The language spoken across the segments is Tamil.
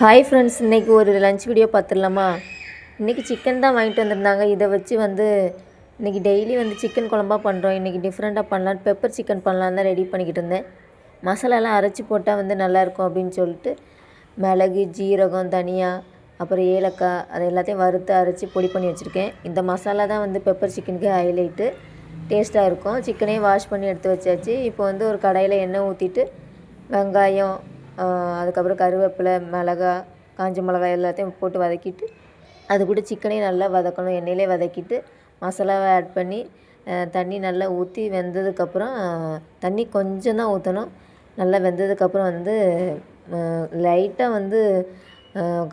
ஹாய் ஃப்ரெண்ட்ஸ் இன்றைக்கி ஒரு லஞ்ச் வீடியோ பார்த்துடலாமா? இன்றைக்கி சிக்கன் தான் வாங்கிட்டு வந்திருந்தாங்க. இதை வச்சு வந்து இன்றைக்கி டெய்லி வந்து சிக்கன் குழம்பா பண்ணுறோம் இன்றைக்கி டிஃப்ரெண்ட்டாக பண்ணலாம். பெப்பர் சிக்கன் பண்ணலாம் தான் ரெடி பண்ணிக்கிட்டு இருந்தேன். மசாலாலாம் அரைச்சி போட்டால் வந்து நல்லாயிருக்கும் அப்படின்னு சொல்லிட்டு மிளகு ஜீரகம் தனியா அப்புறம் ஏலக்காய் அது எல்லாத்தையும் வறுத்து அரைச்சி பொடி பண்ணி வச்சுருக்கேன். இந்த மசாலா தான் வந்து பெப்பர் சிக்கனுக்கு ஹைலைட்டு டேஸ்ட்டாக இருக்கும். சிக்கனையும் வாஷ் பண்ணி எடுத்து வச்சாச்சு. இப்போ வந்து ஒரு கடாயில் எண்ணெய் ஊற்றிட்டு வெங்காயம் அதுக்கப்புறம் கருவேப்பிலை மிளகா காஞ்ச மிளகா எல்லாத்தையும் போட்டு வதக்கிட்டு அது கூட சிக்கனையும் நல்லா வதக்கணும். எண்ணெயிலே வதக்கிட்டு மசாலாவை ஆட் பண்ணி தண்ணி நல்லா ஊற்றி வெந்ததுக்கப்புறம் தண்ணி கொஞ்சம் தான் ஊற்றணும் நல்லா வெந்ததுக்கப்புறம் வந்து லைட்டாக வந்து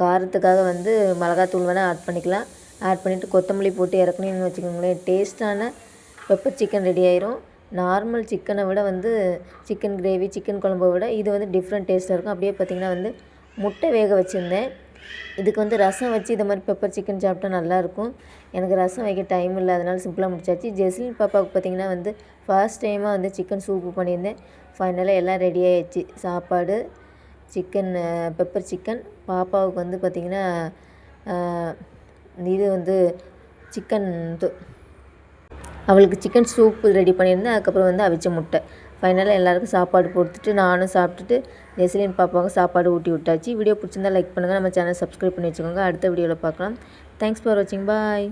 காரத்துக்காக வந்து மிளகாத்தூள் வேணால் ஆட் பண்ணிக்கலாம். ஆட் பண்ணிவிட்டு கொத்தமல்லி போட்டு இறக்குனீங்கன்னு வச்சுக்கோங்களேன் டேஸ்ட்டான பெப்பர் சிக்கன் ரெடி ஆயிரும். நார்மல் சிக்கனை விட வந்து சிக்கன் கிரேவி சிக்கன் குழம்பை விட இது வந்து டிஃப்ரெண்ட் டேஸ்ட்டாக இருக்கும். அப்படியே பார்த்திங்கன்னா வந்து முட்டை வேக வச்சுருந்தேன். இதுக்கு வந்து ரசம் வச்சு இதை மாதிரி பெப்பர் சிக்கன் சாப்பிட்டா நல்லாயிருக்கும் எனக்கு ரசம் வைக்க டைம் இல்லை. அதனால் சிம்பிளாக முடிச்சாச்சு. ஜெஸ்லின் பாப்பாவுக்கு பார்த்திங்கன்னா வந்து ஃபர்ஸ்ட் டைமாக வந்து சிக்கன் சூப்பு பண்ணியிருந்தேன். ஃபைனலாக எல்லாம் ரெடி ஆகிடுச்சு சாப்பாடு சிக்கன் பெப்பர் சிக்கன் பாப்பாவுக்கு வந்து பார்த்திங்கன்னா இது வந்து சிக்கன் இது அவளுக்கு சிக்கன் சூப்பு ரெடி பண்ணியிருந்தேன். அதுக்கப்புறம் வந்து அவிச்ச முட்டை. ஃபைனலாக எல்லாருக்கும் சாப்பாடு கொடுத்துட்டு நானும் சாப்பிட்டுட்டு ஜெசிலின் பாப்பாவுக்கு சாப்பாடு ஊட்டி விட்டாச்சு. வீடியோ பிடிச்சிருந்தா லைக் பண்ணுங்கள் நம்ம சேனல் சப்ஸ்கிரைப் பண்ணி வச்சுக்கோங்க. அடுத்த வீடியோவில் பார்க்கலாம். தேங்க்ஸ் ஃபார் வாட்சிங் பாய்